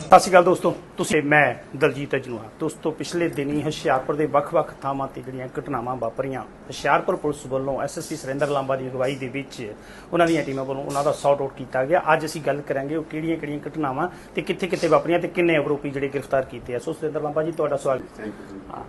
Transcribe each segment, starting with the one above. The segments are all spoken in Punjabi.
ਸਤਿ ਸ਼੍ਰੀ ਅਕਾਲ ਦੋਸਤੋ ਤੁਸੀਂ ਮੈਂ ਦਲਜੀਤ ਅਜਨੂਆ। ਦੋਸਤੋ ਪਿਛਲੇ ਦਿਨੀ ਹੁਸ਼ਿਆਰਪੁਰ ਦੇ ਵੱਖ-ਵੱਖ ਥਾਵਾਂ ਤੇ ਜਿਹੜੀਆਂ ਘਟਨਾਵਾਂ ਵਾਪਰੀਆਂ ਹੁਸ਼ਿਆਰਪੁਰ ਪੁਲਿਸ ਵੱਲੋਂ ਐਸਐਸਪੀ ਸੁਰਿੰਦਰ ਲਾਂਬਾ ਦੀ ਅਗਵਾਈ ਦੇ ਵਿੱਚ ਉਹਨਾਂ ਦੀਆਂ ਟੀਮਾਂ ਵੱਲੋਂ ਉਹਨਾਂ ਦਾ ਸੌਟ ਆਊਟ ਕੀਤਾ ਗਿਆ। ਅੱਜ ਅਸੀਂ ਗੱਲ ਕਰਾਂਗੇ ਉਹ ਕਿਹੜੀਆਂ-ਕਿਹੜੀਆਂ ਘਟਨਾਵਾਂ ਤੇ ਕਿੱਥੇ-ਕਿੱਥੇ ਵਾਪਰੀਆਂ ਤੇ ਕਿੰਨੇ ਆਰੋਪੀ ਜਿਹੜੇ ਗ੍ਰਿਫਤਾਰ ਕੀਤੇ ਆ। ਸੋ ਸੁਰਿੰਦਰ ਲਾਂਬਾ ਜੀ ਤੁਹਾਡਾ ਸਵਾਗਤ ਥੈਂਕ ਯੂ ਜੀ ਹਾਂ।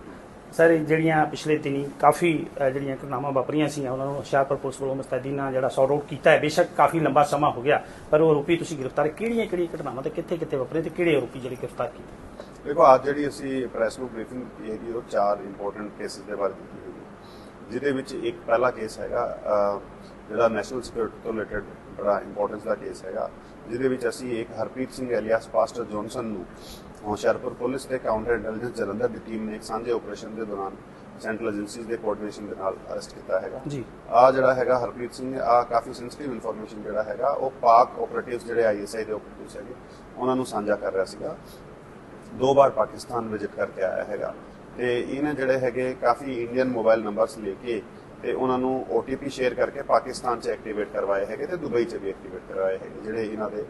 ਸਰ ਜਿਹੜੀਆਂ ਪਿਛਲੇ ਦਿਨੀ ਕਾਫੀ ਜਿਹੜੀਆਂ ਘਟਨਾਵਾਂ ਵਾਪਰੀਆਂ ਸੀ ਉਹਨਾਂ ਨੂੰ ਹੁਸ਼ਿਆਰਪੁਰ ਪੁਲਿਸ ਵੱਲੋਂ ਮੁਸਤੈਦੀ ਨਾਲ ਜਿਹੜਾ ਸੌਟ ਆਊਟ ਕੀਤਾ ਹੈ। ਬੇਸ਼ੱਕ ਕਾਫੀ ਲੰਬਾ ਸਮਾਂ ਹੋ ਗਿਆ, ਪਰ ਉਹ ਆਰੋਪੀ ਤੁਸੀਂ ਗ੍ਰਿਫਤਾਰ ਕਿਹੜੀਆਂ ਕਿਹੜੀਆਂ ਘਟਨਾਵਾਂ ਤੇ ਕਿੱਥੇ ਕਿੱਥੇ ਵਾਪਰੇ ਤੇ ਕਿਹੜੇ ਆਰੋਪੀ ਜਿਹੜੇ ਗ੍ਰਿਫਤਾਰ ਕੀਤੇ? ਦੇਖੋ ਅੱਜ ਜਿਹੜੀ ਅਸੀਂ ਪ੍ਰੈਸ ਨੂੰ ਬਰੀਫਿੰਗ ਕੀਤੀ ਹੈਗੀ, ਉਹ ਚਾਰ ਇੰਪੋਰਟੈਂਟ ਕੇਸਿਸ ਦੇ ਬਾਰੇ ਕੀਤੀ ਹੈਗੀ ਜਿਹਦੇ ਵਿੱਚ ਇੱਕ ਪਹਿਲਾ ਕੇਸ ਹੈਗਾ ਜਿਹੜਾ ਨੈਸ਼ਨਲ ਸਿਕਿਉਰਿਟੀ ਤੋਂ ਰਿਲੇਟਡ ਬੜਾ ਇੰਪੋਰਟੈਂਸ ਦਾ ਕੇਸ ਹੈਗਾ। ਜਿਹਦੇ ਵਿੱਚ ਅਸੀਂ ਇੱਕ Harpreet Singh alias pastor Johnson ਨੂੰ ਹੁਸ਼ਿਆਰਪੁਰ ਪੁਲਿਸ ਤੇ ਕਾਊਂਟਰ ਇੰਟੈਲੀਜੈਂਸ ਜਲੰਧਰ ਦੀ ਟੀਮ ਨੇ ਇੱਕ ਸਾਂਝੇ ਆਪਰੇਸ਼ਨ ਦੇ ਦੌਰਾਨ ਸੈਂਟਰਲ ਏਜੰਸੀਜ਼ ਦੇ ਕੋਆਰਡੀਨੇਸ਼ਨ ਦੇ ਨਾਲ ਅਰੈਸਟ ਕੀਤਾ ਹੈਗਾ। ਜੀ। ਆ ਜਿਹੜਾ ਹੈਗਾ ਹਰਪ੍ਰੀਤ ਸਿੰਘ ਆ ਕਾਫੀ ਸੈਂਸਿਟਿਵ ਇਨਫੋਰਮੇਸ਼ਨ ਜਿਹੜਾ ਹੈਗਾ ਉਹ ਪਾਕ ਆਪਰੇਟਿਵਸ ਜਿਹੜੇ ਆਈਐਸਆਈ ਦੇ ਆਪਰੇਟਿਵਸ ਹੈਗੇ ਉਹਨਾਂ ਨੂੰ ਸਾਂਝਾ ਕਰ ਰਿਹਾ ਸੀਗਾ। ਦੋ ਵਾਰ ਪਾਕਿਸਤਾਨ ਵਿਜ਼ਿਟ ਕਰਕੇ ਆਇਆ ਹੈਗਾ। ਤੇ ਇਹਨੇ ਜਿਹੜੇ ਹੈਗੇ ਕਾਫੀ ਇੰਡੀਅਨ ਮੋਬਾਈਲ ਨੰਬਰਸ ਲੈ ਕੇ ਤੇ ਉਹਨਾਂ ਨੂੰ OTP ਸ਼ੇਅਰ ਕਰਕੇ ਪਾਕਿਸਤਾਨ 'ਚ ਐਕਟੀਵੇਟ ਕਰਵਾਏ ਹੈਗੇ ਤੇ ਦੁਬਈ 'ਚ ਵੀ ਐਕਟੀਵੇਟ ਕਰਵਾਏ ਹੈਗੇ ਜਿਹੜੇ ਇਹਨਾਂ ਦੇ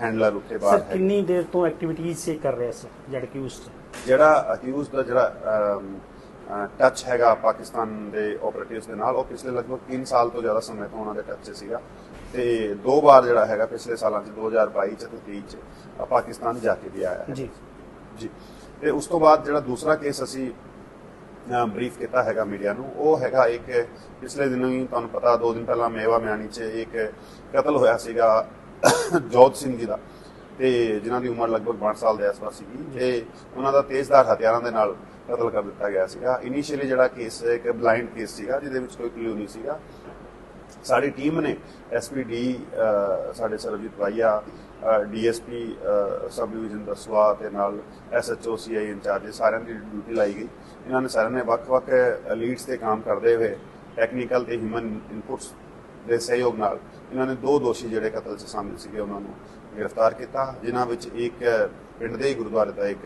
ਹੈਂਡਲਰ ਉੱਤੇ ਬਾਹਰ ਹੈ ਕਿੰਨੀ ਦੇਰ ਤੋਂ ਐਕਟੀਵਿਟੀਜ਼ ਸੇ ਕਰ ਰਿਹਾ ਸੀ ਜੜ ਕਿ ਉਸ ਜਿਹੜਾ ਅਕਿਊਜ਼ ਦਾ ਜਿਹੜਾ ਟੱਚ ਹੈਗਾ ਪਾਕਿਸਤਾਨ ਦੇ ਆਪਰੇਟਿਵਸ ਦੇ ਨਾਲ ਉਹ ਪਿਛਲੇ ਲਗਭਗ 3 ਸਾਲ ਤੋਂ ਜ਼ਿਆਦਾ ਸਮੇਂ ਤੋਂ ਉਹਨਾਂ ਦੇ ਟੱਚ 'ਚ ਸੀਗਾ। ਤੇ ਦੋ ਵਾਰ ਜਿਹੜਾ ਹੈਗਾ ਪਿਛਲੇ ਸਾਲਾਂ 'ਚ 2022 'ਚ ਤੇ 23 'ਚ ਪਾਕਿਸਤਾਨ ਜਾ ਕੇ ਵੀ ਆਇਆ ਜੀ। ਜੀ। ਤੇ ਉਸ ਤੋਂ ਬਾਅਦ ਜਿਹੜਾ ਦੂਸਰਾ ਕੇਸ ਅਸੀਂ ਬਰੀਫ ਕੀਤਾ ਹੈਗਾ ਮੀਡੀਆ ਨੂੰ। ਉਹ ਹੈਗਾ ਇੱਕ, ਪਿਛਲੇ ਦਿਨੋਂ ਹੀ ਤੁਹਾਨੂੰ ਪਤਾ, ਦੋ ਦਿਨ ਪਹਿਲਾਂ ਮੇਵਾ ਮਿਆਣੀ 'ਚ ਇੱਕ ਕਤਲ ਹੋਇਆ ਸੀਗਾ ਜੋਤ ਸਿੰਘ ਜੀ ਦਾ। ਤੇ ਜਿਨ੍ਹਾਂ ਦੀ ਉਮਰ ਲਗਭਗ 62 ਸਾਲ ਦੇ ਆਸ-ਪਾਸ ਸੀਗੀ। ਤੇ ਉਹਨਾਂ ਦਾ ਤੇਜ਼ਧਾਰ ਹਥਿਆਰਾਂ ਦੇ ਨਾਲ ਕਤਲ ਕਰ ਦਿੱਤਾ ਗਿਆ ਸੀਗਾ। ਇਨੀਸ਼ੀਅਲੀ ਜਿਹੜਾ ਕੇਸ ਇੱਕ ਬਲਾਈਂਡ ਕੇਸ ਸੀਗਾ, ਜਿਹਦੇ ਵਿੱਚ ਕੋਈ ਕਲੂ ਨਹੀਂ ਸੀਗਾ। ਸਾਡੀ ਟੀਮ ਨੇ ਐਸਪੀਡੀ ਸਾਡੇ ਸਰਬਜੀਤ ਭਾਈਆ ਡੀਐਸਪੀ ਸਬ ਡਿਵੀਜ਼ਨ ਦਸਵਾ ਤੇ ਨਾਲ ਐਸਐਚਓ ਸੀਆਈ ਇੰਚਾਰਜ ਸਾਰਿਆਂ ਦੀ ਡਿਊਟੀ ਲਾਈ ਗਈ। ਇਹਨਾਂ ਨੇ ਸਾਰਿਆਂ ਨੇ ਵੱਖ-ਵੱਖ ਲੀਡਸ ਤੇ ਕੰਮ ਕਰਦੇ ਹੋਏ ਟੈਕਨੀਕਲ ਤੇ ਹਿਊਮਨ ਇਨਪੁਟਸ ਦੇ ਸਹਿਯੋਗ ਨਾਲ ਇਹਨਾਂ ਨੇ ਦੋ ਦੋਸ਼ੀ ਜਿਹੜੇ ਕਤਲ 'ਚ ਸ਼ਾਮਿਲ ਸੀਗੇ, ਉਹਨਾਂ ਨੂੰ ਗ੍ਰਿਫਤਾਰ ਕੀਤਾ, ਜਿਨ੍ਹਾਂ ਵਿੱਚ ਇੱਕ ਪਿੰਡ ਦੇ ਹੀ ਗੁਰਦੁਆਰੇ ਦਾ ਇੱਕ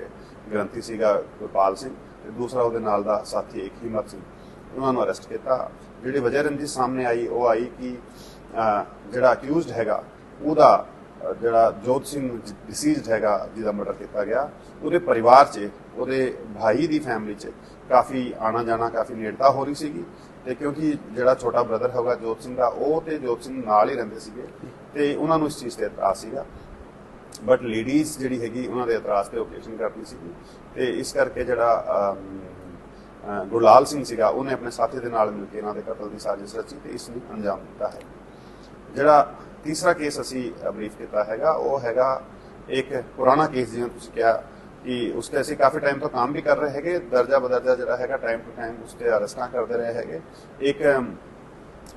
ਗ੍ਰੰਥੀ ਸੀਗਾ ਗੁਰਪਾਲ ਸਿੰਘ ਤੇ ਦੂਸਰਾ ਉਹਦੇ ਨਾਲ ਦਾ ਸਾਥੀ ਇੱਕ ਹਿੰਮਤ ਸਿੰਘ। ਉਹਨਾਂ ਨੂੰ ਅਰੈਸਟ ਕੀਤਾ। ਜਿਹੜੀ ਵਜ੍ਹਾ ਰੰਜੀ ਸਾਹਮਣੇ ਆਈ, ਉਹ ਆਈ ਕਿ ਜਿਹੜਾ ਅਕਿਊਜ਼ਡ ਹੈਗਾ, ਉਹਦਾ ਜਿਹੜਾ ਜੋਤ ਸਿੰਘ ਡਿਸੀਜ਼ਡ ਹੈਗਾ, ਜਿਹਦਾ ਮਰਡਰ ਕੀਤਾ ਗਿਆ, ਉਹਦੇ ਪਰਿਵਾਰ 'ਚ, ਉਹਦੇ ਭਾਈ ਦੀ ਫੈਮਿਲੀ 'ਚ ਕਾਫੀ ਆਣਾ ਜਾਣਾ ਕਾਫੀ ਨੇੜਤਾ ਹੋ ਰਹੀ ਸੀਗੀ ਤੇ ਕਿਉਂਕਿ ਜਿਹੜਾ ਛੋਟਾ ਬ੍ਰਦਰ ਹੈਗਾ ਜੋਤ ਸਿੰਘ ਦਾ, ਉਹ ਤੇ ਜੋਤ ਸਿੰਘ ਨਾਲ ਹੀ ਰਹਿੰਦੇ ਸੀਗੇ ਤੇ ਉਹਨਾਂ ਨੂੰ ਇਸ ਚੀਜ਼ ਤੇ ਇਤਰਾਜ਼ ਸੀਗਾ। ਬਟ ਲੇਡੀਜ਼ ਜਿਹੜੀ ਹੈਗੀ, ਉਹਨਾਂ ਦੇ ਇਤਰਾਜ਼ ਤੇ ਓਪਰੇਸ਼ਨ ਕਰਦੀ ਸੀਗੀ ਤੇ ਇਸ ਕਰਕੇ ਜਿਹੜਾ ਗੁਰਲਾਲ ਸਿੰਘ ਸੀਗਾ ਉਹਨੇ ਆਪਣੇ ਸਾਥੀ ਦੇ ਨਾਲ ਮਿਲ ਕੇ ਇਹਨਾਂ ਦੇ ਕਤਲ ਦੀ ਸਾਜ਼ਿਸ਼ ਰਚੀ ਤੇ ਇਸ ਨੂੰ ਅੰਜਾਮ ਦਿੱਤਾ ਹੈ। ਜਿਹੜਾ ਤੀਸਰਾ ਕੇਸ ਅਸੀਂ ਬਰੀਫ ਕੀਤਾ ਹੈਗਾ ਉਹ ਹੈਗਾ ਇੱਕ ਪੁਰਾਣਾ ਕੇਸ ਜਿਵੇਂ ਤੁਸੀਂ ਕਿਹਾ ਕਿ ਉਸ ਤੇ ਅਸੀਂ ਕਾਫੀ ਟਾਈਮ ਤੋਂ ਕੰਮ ਵੀ ਕਰ ਰਹੇ ਹੈਗੇ ਦਰਜਾ ਬਦਰਜਾ ਜਿਹੜਾ ਹੈਗਾ ਟਾਈਮ ਟੂ ਟਾਈਮ ਉਸ ਤੇ ਅਰੈਸਟਾਂ ਕਰਦੇ ਰਹੇ ਹੈਗੇ। ਇੱਕ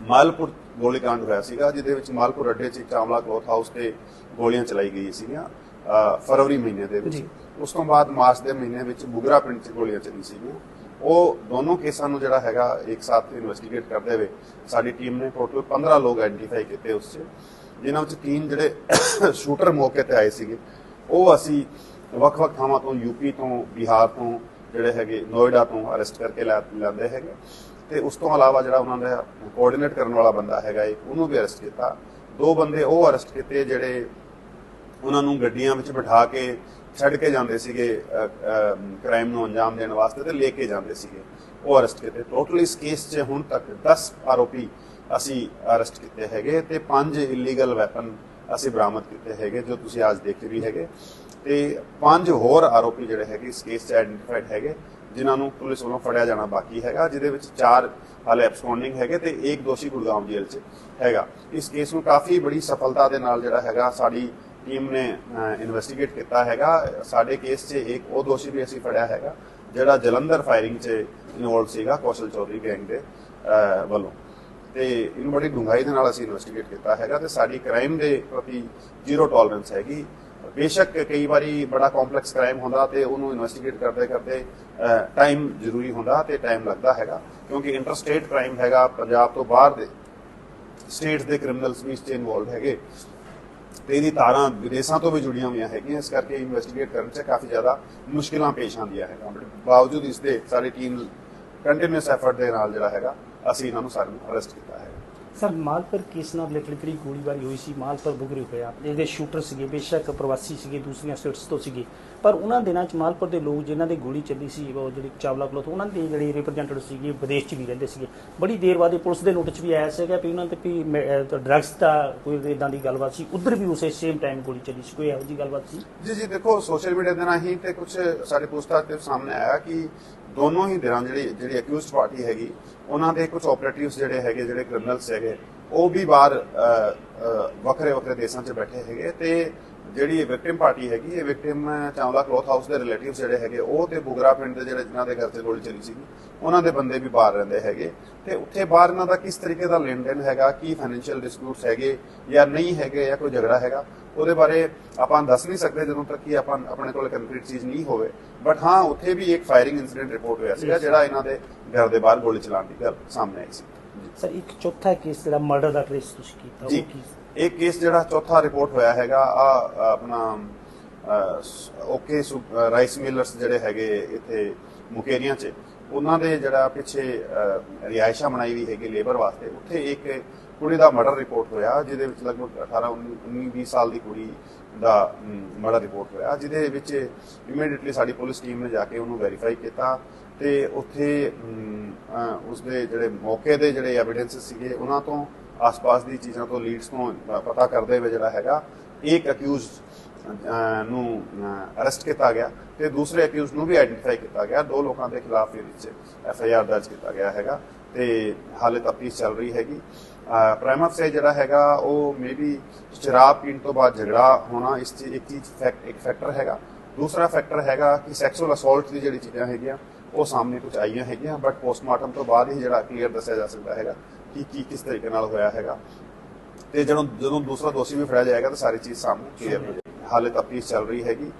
ਮਾਲਪੁਰ ਗੋਲੀकांड ਹੋਇਆ ਸੀਗਾ ਜਿਹਦੇ ਵਿੱਚ ਮਾਲਪੁਰ ਅੱਡੇ 'ਚ ਇੱਕ ਚਾਵਲਾ ਕਲੋਥ ਹਾਊਸ ਤੇ ਗੋਲੀਆਂ ਚਲਾਈ ਗਈ ਸੀਗੀਆਂ ਫਰਵਰੀ ਮਹੀਨੇ ਦੇ ਵਿੱਚ। ਉਸ ਤੋਂ ਬਾਅਦ ਮਾਰਚ ਦੇ ਮਹੀਨੇ ਵਿੱਚ ਬੁਗਰਾ ਪਿੰਡ 'ਚ ਗੋਲੀਆਂ ਚੱਲੀ ਸੀਗੀਆਂ। ਉਹ ਦੋਨੋਂ ਕੇਸਾਂ ਨੂੰ ਜਿਹੜਾ ਹੈਗਾ ਇੱਕ ਸਾਥ ਇਨਵੈਸਟੀਗੇਟ ਕਰਦੇ ਹੋਏ ਸਾਡੀ ਟੀਮ ਨੇ ਟੋਟਲ 15 ਲੋਕ ਆਇਡੈਂਟੀਫਾਈ ਕੀਤੇ ਉਸ 'ਚ, ਜਿਨ੍ਹਾਂ ਵਿੱਚ ਤਿੰਨ ਜਿਹੜੇ ਸ਼ੂਟਰ ਮੌਕੇ ਤੇ ਆਏ ਸੀਗੇ। ਉਹ ਅਸੀਂ ਵੱਖ-ਵੱਖ ਥਾਵਾਂ ਤੋਂ ਯੂਪੀ ਤੋਂ, ਬਿਹਾਰ ਤੋਂ, ਜਿਹੜੇ ਹੈਗੇ ਨੋਇਡਾ ਤੋਂ ਅਰੈਸਟ ਕਰਕੇ ਲੈ, ਲੈਂਦੇ ਹੈਗੇ। ਤੇ ਉਸ ਤੋਂ ਇਲਾਵਾ ਜਿਹੜਾ ਉਹਨਾਂ ਦਾ ਕੋਆਰਡੀਨੇਟ ਕਰਨ ਵਾਲਾ ਬੰਦਾ ਹੈਗਾ ਇੱਕ, ਉਹਨੂੰ ਵੀ ਅਰੈਸਟ ਕੀਤਾ। ਦੋ ਬੰਦੇ ਉਹ ਅਰੈਸਟ ਕੀਤੇ ਜਿਹੜੇ ਉਹਨਾਂ ਨੂੰ ਗੱਡੀਆਂ ਵਿੱਚ ਬਿਠਾ ਕੇ ਛੱਡ ਕੇ ਜਾਂਦੇ ਸੀਗੇ ਕ੍ਰਾਈਮ ਨੂੰ ਅੰਜਾਮ ਦੇਣ ਵਾਸਤੇ ਤੇ ਲੈ ਕੇ ਜਾਂਦੇ ਸੀਗੇ। ਉਹ ਅਰੈਸਟ ਕੀਤੇ। ਟੋਟਲ ਇਸ ਕੇਸ 'ਚ ਹੁਣ ਤੱਕ 10 ਆਰੋਪੀ ਅਸੀਂ ਅਰੈਸਟ ਕੀਤੇ ਹੈਗੇ ਤੇ 5 ਇਲੀਗਲ ਵੈਪਨ ਅਸੀਂ ਬਰਾਮਦ ਕੀਤੇ ਹੈਗੇ, ਜੋ ਤੁਸੀਂ ਅੱਜ ਦੇਖੇ ਵੀ ਹੈਗੇ। ਤੇ ਪੰਜ ਹੋਰ ਆਰੋਪੀ ਜਿਹੜੇ ਹੈਗੇ ਇਸ ਕੇਸ 'ਚ ਆਇਡੈਂਟੀਫਾਈਡ ਹੈਗੇ, ਜਿਨ੍ਹਾਂ ਨੂੰ ਪੁਲਿਸ ਵੱਲੋਂ ਫੜਿਆ ਜਾਣਾ ਬਾਕੀ ਹੈਗਾ, ਜਿਹਦੇ ਵਿੱਚ ਚਾਰ ਹਾਲੇ ਐਬਸਕੌਂਡਿੰਗ ਹੈਗੇ ਤੇ ਇੱਕ ਦੋਸ਼ੀ ਗੁਰਗਾਮ ਜੇਲ੍ਹ 'ਚ ਹੈਗਾ। ਇਸ ਕੇਸ ਨੂੰ ਕਾਫੀ ਬੜੀ ਸਫਲਤਾ ਦੇ ਨਾਲ ਜਿਹੜਾ ਹੈਗਾ ਸਾਡੀ ਟੀਮ ਨੇ ਇਨਵੈਸਟੀਗੇਟ ਕੀਤਾ ਹੈਗਾ। ਸਾਡੇ ਕੇਸ 'ਚ ਇੱਕ ਉਹ ਦੋਸ਼ੀ ਵੀ ਅਸੀਂ ਫੜਿਆ ਹੈਗਾ, ਜਿਹੜਾ ਜਲੰਧਰ ਫਾਇਰਿੰਗ 'ਚ ਇਨਵੋਲਡ ਸੀਗਾ ਕੌਸ਼ਲ ਚੌਧਰੀ ਗੈਂਗ ਦੇ ਵੱਲੋਂ। ਤੇ ਇਹਨੂੰ ਬੜੀ ਡੂੰਘਾਈ ਦੇ ਨਾਲ ਅਸੀਂ ਇਨਵੈਸਟੀਗੇਟ ਕੀਤਾ ਹੈਗਾ ਤੇ ਸਾਡੀ ਕ੍ਰਾਈਮ ਦੇ ਪ੍ਰਤੀ ਜ਼ੀਰੋ ਟੋਲਰੈਂਸ ਹੈਗੀ। ਬੇਸ਼ੱਕ ਕਈ ਵਾਰੀ ਬੜਾ ਕੰਪਲੈਕਸ ਕ੍ਰਾਈਮ ਹੁੰਦਾ ਤੇ ਉਹਨੂੰ ਇਨਵੈਸਟੀਗੇਟ ਕਰਦੇ ਕਰਦੇ ਟਾਈਮ ਜ਼ਰੂਰੀ ਹੁੰਦਾ ਤੇ ਟਾਈਮ ਲੱਗਦਾ ਹੈਗਾ, ਕਿਉਂਕਿ ਇੰਟਰਸਟੇਟ ਕ੍ਰਾਈਮ ਹੈਗਾ ਪੰਜਾਬ ਤੋਂ ਬਾਹਰ ਦੇ ਸਟੇਟਸ ਦੇ ਕ੍ਰਿਮੀਨਲਸ ਵੀ ਇਸ 'ਚ ਇਨਵੋਲਡ ਹੈਗੇ। ਤੇ ਇਹਦੀ ਤਾਰਾਂ ਵਿਦੇਸ਼ਾਂ ਤੋਂ ਵੀ ਜੁੜੀਆਂ ਹੋਈਆਂ ਹੈਗੀਆਂ, ਇਸ ਕਰਕੇ ਇਨਵੈਸਟੀਗੇਟ ਕਰਨ 'ਚ ਕਾਫੀ ਜ਼ਿਆਦਾ ਮੁਸ਼ਕਿਲਾਂ ਪੇਸ਼ ਆਉਂਦੀਆਂ ਹੈਗਾ ਬਟ ਬਾਵਜੂਦ ਇਸ ਦੇ ਸਾਡੀ ਟੀਮ ਕੰਟੀਨਿਊਸ ਐਫਰਟ ਦੇ ਨਾਲ ਜਿਹੜਾ ਹੈਗਾ, ਅਸੀਂ ਇਹਨਾਂ ਨੂੰ ਸਾਰਿਆਂ ਨੂੰ ਅਰੈਸਟ ਕੀਤਾ ਹੈ। ਸਰ ਮਾਲਪੁਰ ਕੇਸ ਨਾਲ ਰਿਲੇਟਡ ਜਿਹੜੀ ਗੋਲੀਬਾਰੀ ਹੋਈ ਸੀ ਮਾਲਪੁਰ ਬੁਗਰੀ ਹੋਇਆ ਜਿਹੜੇ ਸ਼ੂਟਰ ਸੀਗੇ, ਬੇਸ਼ੱਕ ਪ੍ਰਵਾਸੀ ਸੀਗੇ, ਦੂਸਰੀਆਂ ਸਟੇਟਸ ਤੋਂ ਸੀਗੇ। ਪਰ ਉਹਨਾਂ ਦਿਨਾਂ ਚ ਮਾਲਪੁਰ ਦੇ ਲੋਕ ਜਿਨ੍ਹਾਂ ਦੇ ਗੋਲੀ ਚੱਲੀ ਸੀ, ਉਹ ਜਿਹੜੀ ਚਾਵਲਾ ਕਲੋਥ, ਉਹਨਾਂ ਦੇ ਜਿਹੜੇ ਰਿਪਰੈਜ਼ੈਂਟੇਟਿਵ ਸੀਗੇ ਵਿਦੇਸ਼ ਚ ਵੀ ਰਹਿੰਦੇ ਸੀਗੇ। ਬੜੀ ਦੇਰ ਬਾਅਦ ਇਹ ਪੁਲਿਸ ਦੇ ਨੋਟਿਸ ਵੀ ਆਇਆ ਸੀਗਾ ਵੀ ਉਹਨਾਂ ਤੇ ਵੀ ਡਰੱਗਸ ਦਾ ਕੋਈ ਇਦਾਂ ਦੀ ਗੱਲਬਾਤ ਸੀ। ਉਧਰ ਵੀ ਉਸੇ ਸੇਮ ਟਾਈਮ ਗੋਲੀ ਚੱਲੀ ਸੀ। ਕੋਈ ਇਹੋ ਜਿਹੀ ਗੱਲਬਾਤ ਸੀ? ਜੀ ਜੀ, ਦੇਖੋ ਸੋਸ਼ਲ ਮੀਡੀਆ ਦੇ ਰਾਹੀਂ ਤੇ ਕੁਝ ਸਾਡੇ ਪੋਸਟਾਂ ਤੇ ਸਾਹਮਣੇ ਆਇਆ ਕਿ ਦੋਨੋਂ ਹੀ ਦਿਨਾਂ ਜਿਹੜੀ ਜਿਹੜੀ ਅਕਿਊਜ਼ਡ ਪਾਰਟੀ ਹੈਗੀ, ਉਹਨਾਂ ਦੇ ਕੁਝ ਆਪਰੇਟਿਵਸ ਜਿਹੜੇ ਹੈਗੇ, ਜਿਹੜੇ ਕ੍ਰਿਮੀਨਲਸ ਹੈਗੇ, ਉਹ ਵੀ ਬਾਹਰ ਵੱਖਰੇ ਵੱਖਰੇ ਦੇਸ਼ਾਂ 'ਚ ਬੈਠੇ ਹੈਗੇ ਤੇ ਜਿਹੜੀ ਵਿਕਟਿਮ ਪਾਰਟੀ ਹੈਗੀ ਇਹ ਵਿਕਟਿਮ ਚਾਵਲਾ ਕਲੋਥ ਹਾਊਸ ਦੇ ਰਿਲੇਟਿਵਸ ਜਿਹੜੇ ਹੈਗੇ ਉਹ ਤੇ ਬੁਗਰਾ ਪਿੰਡ ਦੇ ਜਿਹੜੇ ਜਿਨ੍ਹਾਂ ਦੇ ਘਰ ਤੇ ਗੋਲੀ ਚੱਲੀ ਸੀਗੀ ਉਹਨਾਂ ਦੇ ਬੰਦੇ ਵੀ ਬਾਹਰ ਰਹਿੰਦੇ ਹੈਗੇ। ਤੇ ਉੱਥੇ ਬਾਹਰ ਇਹਨਾਂ ਦਾ ਕਿਸ ਤਰੀਕੇ ਦਾ ਲੈਣ ਦੇਣ ਹੈਗਾ ਕੀ ਫਾਈਨੈਂਸ਼ੀਅਲ ਡਿਸਪਿਊਟਸ ਹੈਗੇ ਜਾਂ ਨਹੀਂ ਹੈਗੇ ਜਾਂ ਕੋਈ ਝਗੜਾ ਹੈਗਾ ਉਹਦੇ ਬਾਰੇ ਆਪਾਂ ਦੱਸ ਨਹੀਂ ਸਕਦੇ ਜਦੋਂ ਤੱਕ ਕਿ ਆਪਾਂ ਆਪਣੇ ਕੋਲ ਕੰਕਰੀਟ ਚੀਜ਼ ਨਹੀਂ ਹੋਵੇ। ਬਟ ਹਾਂ ਉੱਥੇ ਵੀ ਇੱਕ ਫਾਇਰਿੰਗ ਇਨਸੀਡੈਂਟ ਰਿਪੋਰਟ ਹੋਇਆ ਸੀਗਾ ਜਿਹੜਾ ਇਹਨਾਂ ਦੇ ਘਰ ਦੇ ਬਾਹਰ ਗੋਲੀ ਚਲਾਉਣ ਦੀ ਗੱਲ ਸਾਹਮਣੇ ਆਈ ਸੀ। ਸਰ ਇੱਕ ਚੌਥਾ ਕੇਸ ਜਿਹੜਾ ਮਰਡਰ ਦਾ ਟ੍ਰੇਸ ਤੁਸੀਂ ਕੀਤਾ ਉਹ ਕੀ ਸੀ? ਇਹ ਕੇਸ ਜਿਹੜਾ ਚੌਥਾ ਰਿਪੋਰਟ ਹੋਇਆ ਹੈਗਾ ਆ ਆਪਣਾ ਓਕੇ ਰਾਈਸ ਮਿਲਰਸ ਜਿਹੜੇ ਹੈਗੇ ਇੱਥੇ ਮੁਕੇਰੀਆਂ 'ਚ ਉਹਨਾਂ ਦੇ ਜਿਹੜਾ ਪਿੱਛੇ ਅਹ, ਰਿਹਾਇਸ਼ਾਂ ਬਣਾਈ ਵੀ ਹੈਗੀ ਲੇਬਰ ਵਾਸਤੇ ਉੱਥੇ ਇੱਕ ਕੁੜੀ ਦਾ ਮਰਡਰ ਰਿਪੋਰਟ ਹੋਇਆ ਜਿਹਦੇ ਵਿੱਚ ਲਗਭਗ 18 19 20 ਸਾਲ ਦੀ ਕੁੜੀ ਦਾ ਮਰਡਰ ਰਿਪੋਰਟ ਹੋਇਆ ਜਿਹਦੇ ਵਿੱਚ ਇਮੀਡੀਏਟਲੀ ਸਾਡੀ ਪੁਲਿਸ ਟੀਮ ਨੇ ਜਾ ਕੇ ਉਹਨੂੰ ਵੈਰੀਫਾਈ ਕੀਤਾ ਤੇ ਉੱਥੇ ਉਸਦੇ ਜਿਹੜੇ ਮੌਕੇ ਦੇ ਜਿਹੜੇ ਐਵੀਡੈਂਸ ਸੀਗੇ ਉਹਨਾਂ ਤੋਂ ਆਸ-ਪਾਸ ਦੀ ਚੀਜ਼ਾਂ ਤੋਂ ਲੀਡਸ ਤੋਂ ਪਤਾ ਕਰਦੇ ਹੋਏ ਜਿਹੜਾ ਹੈਗਾ ਇੱਕ ਅਕਿਊਜ਼ਡ ਨੂੰ ਅਰੈਸਟ ਕੀਤਾ ਗਿਆ ਤੇ ਦੂਸਰੇ ਅਕਿਊਜ਼ ਨੂੰ ਵੀ ਆਈਡੈਂਟੀਫਾਈ ਕੀਤਾ ਗਿਆ। ਦੋ ਲੋਕਾਂ ਦੇ ਖਿਲਾਫ ਇਹਦੇ ਵਿੱਚ ਐਫ ਆਈ ਆਰ ਦਰਜ ਕੀਤਾ ਗਿਆ ਹੈਗਾ ਤੇ ਹਾਲੇ ਤਫਤੀਸ਼ ਚੱਲ ਰਹੀ ਹੈਗੀ। ਪ੍ਰਾਈਮਰ ਸੇ ਜਿਹੜਾ ਹੈਗਾ, ਉਹ ਮੇਬੀ ਸ਼ਰਾਬ ਪੀਣ ਤੋਂ ਬਾਅਦ ਝਗੜਾ ਹੋਣਾ, ਇਸ ਚ ਇੱਕ ਚੀਜ਼ ਫੈਕਟ ਇੱਕ ਫੈਕਟਰ ਹੈਗਾ। ਦੂਸਰਾ ਫੈਕਟਰ ਹੈਗਾ ਕਿ ਸੈਕਸੁਅਲ ਅਸੌਲਟ ਦੀ ਜਿਹੜੀ ਚੀਜ਼ਾਂ ਹੈਗੀਆਂ, ਉਹ ਸਾਹਮਣੇ ਕੁਝ ਆਈਆਂ ਹੈਗੀਆਂ ਬਟ ਪੋਸਟਮਾਰਟਮ ਤੋਂ ਬਾਅਦ ਹੀ ਜਿਹੜਾ ਕਲੀਅਰ ਦੱਸਿਆ ਜਾ ਸਕਦਾ ਹੈਗਾ। ਕਿ ਕੀ ਕਿਸ ਤਰੀਕੇ ਨਾਲ ਹੋਇਆ ਹੈਗਾ। ਤੇ ਜਦੋਂ ਜਦੋਂ ਦੂਸਰਾ ਦੋਸ਼ੀ ਵੀ ਫੜਿਆ ਜਾਏਗਾ, ਤਾਂ ਸਾਰੀ ਚੀਜ਼ ਸਾਹਮਣੇ ਕਲੀਅਰ ਹੋ ਜਾਏਗੀ। ਹਾਲੇ ਤਫਤੀਸ਼ ਚੱਲ ਰਹੀ ਹੈਗੀ।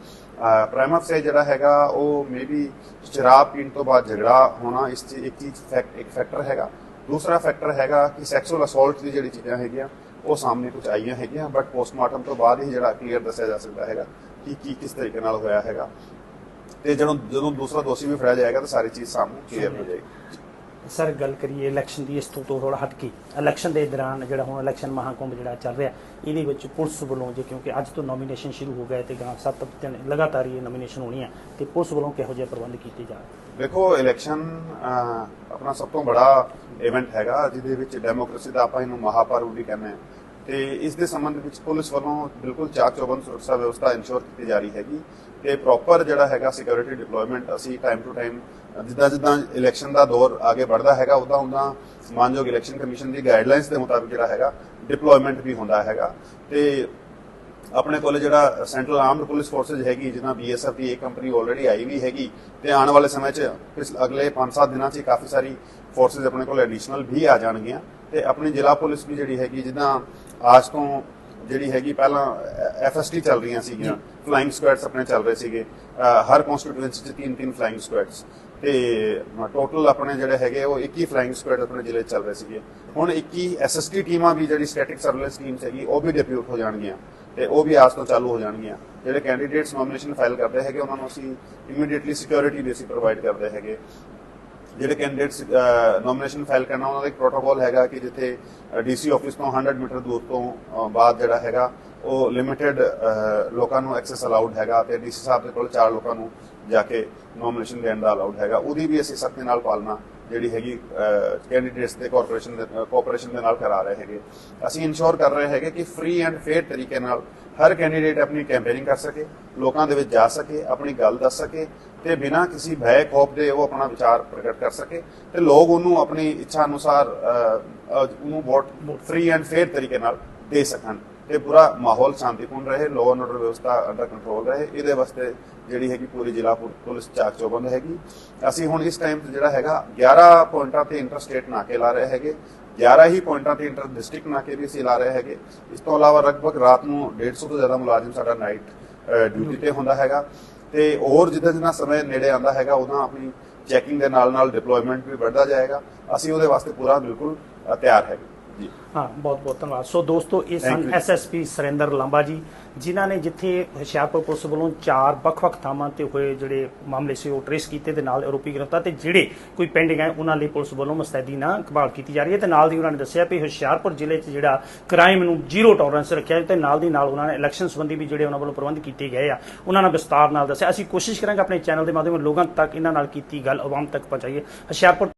ਪ੍ਰਾਈਮਰ ਸੇ ਜਿਹੜਾ ਹੈਗਾ, ਉਹ ਮੇਬੀ ਸ਼ਰਾਬ ਪੀਣ ਤੋਂ ਬਾਅਦ ਝਗੜਾ ਹੋਣਾ, ਇਸ ਚ ਇੱਕ ਚੀਜ਼ ਇੱਕ ਫੈਕਟਰ ਹੈਗਾ। ਦੂਸਰਾ ਫੈਕਟਰ ਹੈਗਾ ਕਿ ਸੈਕਸੁਅਲ ਅਸੌਲਟ ਦੀ ਜਿਹੜੀ ਚੀਜ਼ਾਂ ਹੈਗੀਆਂ, ਉਹ ਸਾਹਮਣੇ ਕੁਝ ਆਈਆਂ ਹੈਗੀਆਂ ਬਟ ਪੋਸਟਮਾਰਟਮ ਤੋਂ ਬਾਅਦ ਹੀ ਜਿਹੜਾ ਕਲੀਅਰ ਦੱਸਿਆ ਜਾ ਸਕਦਾ ਹੈਗਾ ਕਿ ਕੀ ਕਿਸ ਤਰੀਕੇ ਨਾਲ ਹੋਇਆ ਹੈਗਾ। ਤੇ ਜਦੋਂ ਜਦੋਂ ਦੂਸਰਾ ਦੋਸ਼ੀ ਵੀ ਫੜਿਆ ਜਾਏਗਾ, ਤਾਂ ਸਾਰੀ ਚੀਜ਼ ਸਾਹਮਣੇ ਕਲੀਅਰ ਹੋ ਜਾਏਗੀ। ਸਰ, ਗੱਲ ਕਰੀਏ ਇਲੈਕਸ਼ਨ ਦੀ, ਇਸ ਤੋਂ ਤੋਂ ਥੋੜਾ ਹਟ ਕੇ। ਇਲੈਕਸ਼ਨ ਦੇ ਦੌਰਾਨ ਜਿਹੜਾ ਹੁਣ ਇਲੈਕਸ਼ਨ ਮਹਾਕੁੰਭ ਜਿਹੜਾ ਚੱਲ ਰਿਹਾ, ਇਹਦੇ ਵਿੱਚ ਪੁਲਿਸ ਵੱਲੋਂ ਜੇ ਕਿਉਂਕਿ ਅੱਜ ਤੋਂ ਨੋਮੀਨੇਸ਼ਨ ਸ਼ੁਰੂ ਹੋ ਗਏ ਤੇ ਗਾਂ ਸੱਤ ਦਿਨ ਲਗਾਤਾਰ ਇਹ ਨੋਮੀਨੇਸ਼ਨ ਹੋਣੀ ਹੈ ਤੇ ਪੁਲਿਸ ਵੱਲੋਂ ਕਿਹੋ ਜਿਹੇ ਪ੍ਰਬੰਧ ਕੀਤੇ ਜਾ ਰਹੇ ਦੇਖੋ ਇਲੈਕਸ਼ਨ ਆਪਣਾ ਸਭ ਤੋਂ ਬੜਾ ਇਵੈਂਟ ਹੈਗਾ, ਜਿਹਦੇ ਵਿੱਚ ਡੈਮੋਕ੍ਰੇਸੀ ਦਾ ਆਪਾਂ ਇਹਨੂੰ ਮਹਾਪਰਵ ਵੀ ਕਹਿੰਦੇ ਹਾਂ। ਤੇ ਇਸ ਦੇ ਸੰਬੰਧ ਵਿੱਚ ਪੁਲਿਸ ਵੱਲੋਂ ਬਿਲਕੁਲ ਚਾਕ ਚੌਬੰਦ ਸੁਰੱਖਿਆ ਵਿਵਸਥਾ ਇਨਸ਼ੋਰ ਕੀਤੀ ਜਾ ਰਹੀ ਹੈਗੀ ਤੇ ਪ੍ਰੋਪਰ ਜਿਹੜਾ ਹੈਗਾ ਸਿਕਿਉਰਿਟੀ ਡਿਪਲੋਇਮੈਂਟ ਅਸੀਂ ਟਾਈਮ ਟੂ ਟਾਈਮ ਜਿੱਦਾਂ ਜਿੱਦਾਂ ਇਲੈਕਸ਼ਨ ਦਾ ਦੌਰ ਅੱਗੇ ਵਧਦਾ ਹੈਗਾ ਉਦਾਂ ਉਦਾਂ ਮਾਨਯੋਗ ਇਲੈਕਸ਼ਨ ਕਮਿਸ਼ਨ ਦੀ ਗਾਈਡਲਾਈਨਸ ਦੇ ਮੁਤਾਬਿਕ ਜਿਹੜਾ ਹੈਗਾ ਡਿਪਲੋਇਮੈਂਟ ਵੀ ਹੁੰਦਾ ਹੈਗਾ ਤੇ ਆਪਣੇ ਕੋਲ ਜਿਹੜਾ ਸੈਂਟਰਲ ਆਰਮਡ ਪੁਲਿਸ ਫੋਰਸਸ ਹੈਗੀ ਜਿਹਨਾਂ ਬੀਐਸਐਫ ਦੀ ਇੱਕ ਕੰਪਨੀ ਆਲਰੇਡੀ ਆਈ ਵੀ ਹੈਗੀ ਤੇ ਆਉਣ ਵਾਲੇ ਸਮੇਂ 'ਚ ਅਗਲੇ 5-7 ਦਿਨਾਂ 'ਚ ਕਾਫੀ ਸਾਰੀ ਫੋਰਸਸ ਆਪਣੇ ਕੋਲ ਐਡੀਸ਼ਨਲ ਵੀ ਆ ਜਾਣਗੀਆਂ। ਤੇ ਆਪਣੀ ਜ਼ਿਲ੍ਹਾ ਪੁਲਿਸ ਵੀ ਜਿਹੜੀ ਹੈਗੀ ਜਿੱਦਾਂ ਆਜ ਤੋਂ ਜਿਹੜੀ ਹੈਗੀ ਪਹਿਲਾਂ ਐਫਐਸਟੀ ਚੱਲ ਰਹੀਆਂ ਸੀਗੀਆਂ ਫਲਾਈਂਗ ਸਕੁਐਡਸ ਆਪਣੇ ਚੱਲ ਰਹੇ ਸੀਗੇ। ਹਰ ਕਨਸਟੀਟੂਐਂਸੀ 'ਚ ਤਿੰਨ ਤਿੰਨ ਫਲਾਈਂਗ ਸਕੁਐਡਸ ਤੇ ਟੋਟਲ ਆਪਣੇ ਜਿਹੜੇ ਹੈਗੇ ਉਹ 21 ਫਲਾਈਂਗ ਸਕੁਐਡ ਆਪਣੇ ਜ਼ਿਲ੍ਹੇ 'ਚ ਚੱਲ ਰਹੇ ਸੀਗੇ। ਹੁਣ 21 ਐਸਐਸਟੀ ਟੀਮਾਂ ਵੀ ਜਿਹੜੀ ਸਟੈਟਿਕ ਸਰਵੇਲੈਂਸ ਟੀਮਸ ਹੈਗੀ, ਉਹ ਵੀ ਡਿਪਿਊਟ ਹੋ ਜਾਣਗੀਆਂ ਤੇ ਉਹ ਵੀ ਆਸ ਤੋਂ ਚਾਲੂ ਹੋ ਜਾਣਗੀਆਂ। ਜਿਹੜੇ ਕੈਂਡੀਡੇਟਸ ਨੋਮੀਨੇਸ਼ਨ ਫਾਈਲ ਕਰਦੇ ਹੈਗੇ, ਉਹਨਾਂ ਨੂੰ ਅਸੀਂ ਇਮੀਡੀਏਟਲੀ ਸਿਕਿਉਰਿਟੀ ਵੀ ਅਸੀਂ ਪ੍ਰੋਵਾਈਡ ਕਰਦੇ ਹੈਗੇ। ਜਿਹੜੇ ਕੈਂਡੀਡੇਟਸ ਨੋਮੀਨੇਸ਼ਨ ਫਾਈਲ ਕਰਨਾ, ਉਹਨਾਂ ਦਾ ਇੱਕ ਪ੍ਰੋਟੋਕੋਲ ਹੈਗਾ ਕਿ ਜਿੱਥੇ ਡੀਸੀ ਆਫਿਸ ਤੋਂ 100 ਮੀਟਰ ਦੂਰ ਤੋਂ ਬਾਅਦ ਜਿਹੜਾ ਹੈਗਾ ਉਹ ਲਿਮਿਟਿਡ ਲੋਕਾਂ ਨੂੰ ਐਕਸੈਸ ਅਲਾਉਡ ਹੈਗਾ ਤੇ ਡੀਸੀ ਸਾਹਿਬ ਦੇ ਕੋਲ ਚਾਰ ਲੋਕਾਂ ਨੂੰ ਜਾ ਕੇ ਨੋਮੀਨੇਸ਼ਨ ਦੇਣ ਦਾ ਅਲਾਉਡ ਹੈਗਾ। ਉਹਦੀ ਵੀ ਅਸੀਂ ਸਖਤੀ ਨਾਲ ਪਾਲਣਾ ਜਿਹੜੀ ਹੈਗੀ ਕੈਂਡੀਡੇਟਸ ਦੇ ਕਾਰਪੋਰੇਸ਼ਨ ਦੇ ਕੋਆਪਰੇਸ਼ਨ ਦੇ ਨਾਲ ਕਰਾ ਰਹੇ ਹੈਗੇ। ਅਸੀਂ ਇਨਸ਼ੋਰ ਕਰ ਰਹੇ ਹੈਗੇ ਕਿ ਫ੍ਰੀ ਐਂਡ ਫੇਅਰ ਤਰੀਕੇ ਨਾਲ ਹਰ ਕੈਂਡੀਡੇਟ ਆਪਣੀ ਕੈਂਪੇਨਿੰਗ ਕਰ ਸਕੇ, ਲੋਕਾਂ ਦੇ ਵਿੱਚ ਜਾ ਸਕੇ, ਆਪਣੀ ਗੱਲ ਦੱਸ ਸਕੇ ਤੇ ਬਿਨਾਂ ਕਿਸੇ ਭੈ ਖੌਫ ਦੇ ਉਹ ਆਪਣਾ ਵਿਚਾਰ ਪ੍ਰਗਟ ਕਰ ਸਕੇ ਤੇ ਲੋਕ ਉਹਨੂੰ ਆਪਣੀ ਇੱਛਾ ਅਨੁਸਾਰ ਉਹਨੂੰ ਵੋਟ ਫ੍ਰੀ ਐਂਡ ਫੇਅਰ ਤਰੀਕੇ ਨਾਲ ਦੇ ਸਕਣ। ਤੇ ਪੂਰਾ ਮਾਹੌਲ ਸ਼ਾਂਤੀਪੂਰਨ ਰਹੇ ਲਾਅ ਐਂਡ ਆਰਡਰ ਵਿਵਸਥਾ ਅੰਡਰ ਕੰਟਰੋਲ ਰਹੇ। ਇਹਦੇ ਵਾਸਤੇ ਜਿਹੜੀ ਹੈਗੀ ਪੂਰੀ ਜ਼ਿਲ੍ਹਾ ਪੁ- ਪੁਲਿਸ ਚਾਕ ਚੌਬੰਦ ਹੈਗੀ। ਅਸੀਂ ਹੁਣ ਇਸ ਟਾਈਮ ਤੇ ਜਿਹੜਾ ਹੈਗਾ 11 ਪੁਆਇੰਟਾਂ ਤੇ ਇੰਟਰ ਸਟੇਟ ਨਾਕੇ ਲਾ ਰਹੇ ਹੈਗੇ। 11 ਹੀ ਪੁਆਇੰਟਾਂ ਤੇ ਇੰਟਰ ਡਿਸਟ੍ਰਿਕਟ ਨਾਕੇ ਵੀ ਅਸੀਂ ਲਾ ਰਹੇ ਹੈਗੇ। ਇਸ ਤੋਂ ਇਲਾਵਾ ਲਗਭਗ ਰਾਤ ਨੂੰ 150 ਤੋਂ ਜ਼ਿਆਦਾ ਮੁਲਾਜ਼ਮ ਸਾਡਾ ਨਾਈਟ ਡਿਊਟੀ ਤੇ ਹੁੰਦਾ ਹੈਗਾ। ਤੇ ਹੋਰ ਜਿੱਦਾਂ ਜਿੰਨਾ ਸਮੇਂ ਨੇੜੇ ਆਉਂਦਾ ਹੈਗਾ ਉਦਾਂ ਆਪਣੀ ਚੈਕਿੰਗ ਦੇ ਨਾਲ ਨਾਲ ਡਿਪਲੋਇਮੈਂਟ ਵੀ ਵੱਧਦਾ ਜਾਏਗਾ। ਅਸੀਂ ਉਹਦੇ ਵਾਸਤੇ ਪੂਰਾ ਬਿਲਕੁਲ ਤਿਆਰ ਹੈਗੇ। ਹਾਂ ਬਹੁਤ ਬਹੁਤ ਧੰਨਵਾਦ। ਸੋ ਦੋਸਤੋ ਇਹ ਸਨ. ਐਸਐਸਪੀ ਸਰਿੰਦਰ ਲਾਂਬਾ ਜੀ ਜਿਨ੍ਹਾਂ ਨੇ ਜਿੱਥੇ ਹੁਸ਼ਿਆਰਪੁਰ ਪੁਲਿਸ ਵੱਲੋਂ ਚਾਰ ਵੱਖ-ਵੱਖ ਥਾਵਾਂ ਤੇ ਹੋਏ ਜਿਹੜੇ ਮਾਮਲੇ ਸੀ ਉਹ ਟ੍ਰੇਸ ਕੀਤੇ ਤੇ ਨਾਲ ਆਰੋਪੀ ਗ੍ਰਿਫਤਾਰ ਤੇ ਜਿਹੜੇ ਕੋਈ ਪੈਂਡਿੰਗ ਹੈ ਉਹਨਾਂ ਲਈ ਪੁਲਿਸ ਵੱਲੋਂ ਮੁਸਤੈਦੀ ਨਾਲ ਕਬਾਲ ਕੀਤੀ ਜਾ ਰਹੀ ਹੈ ਤੇ ਨਾਲ ਦੀ ਉਹਨਾਂ ਨੇ ਦੱਸਿਆ ਵੀ ਹੁਸ਼ਿਆਰਪੁਰ ਜ਼ਿਲ੍ਹੇ 'ਚ ਜਿਹੜਾ ਕ੍ਰਾਈਮ ਨੂੰ ਜ਼ੀਰੋ ਟੋਲਰੈਂਸ ਰੱਖਿਆ ਤੇ ਨਾਲ ਦੀ ਨਾਲ ਉਹਨਾਂ ਨੇ ਇਲੈਕਸ਼ਨ ਸੰਬੰਧੀ ਵੀ ਜਿਹੜੇ ਉਹਨਾਂ ਵੱਲੋਂ ਪ੍ਰਬੰਧ ਕੀਤੇ ਗਏ ਆ ਉਹਨਾਂ ਨਾਲ ਵਿਸਤਾਰ ਨਾਲ ਦੱਸਿਆ। ਅਸੀਂ ਕੋਸ਼ਿਸ਼ ਕਰਾਂਗੇ ਆਪਣੇ ਚੈਨਲ ਦੇ ਮਾਧਿਅਮ ਨਾਲ ਲੋਕਾਂ ਤੱਕ ਇਹਨਾਂ ਨਾਲ ਕੀਤੀ ਗੱਲ ਆਵਾਮ ਤੱਕ ਪਹੁੰਚਾਈਏ। ਹੁਸ਼ਿਆਰਪੁਰ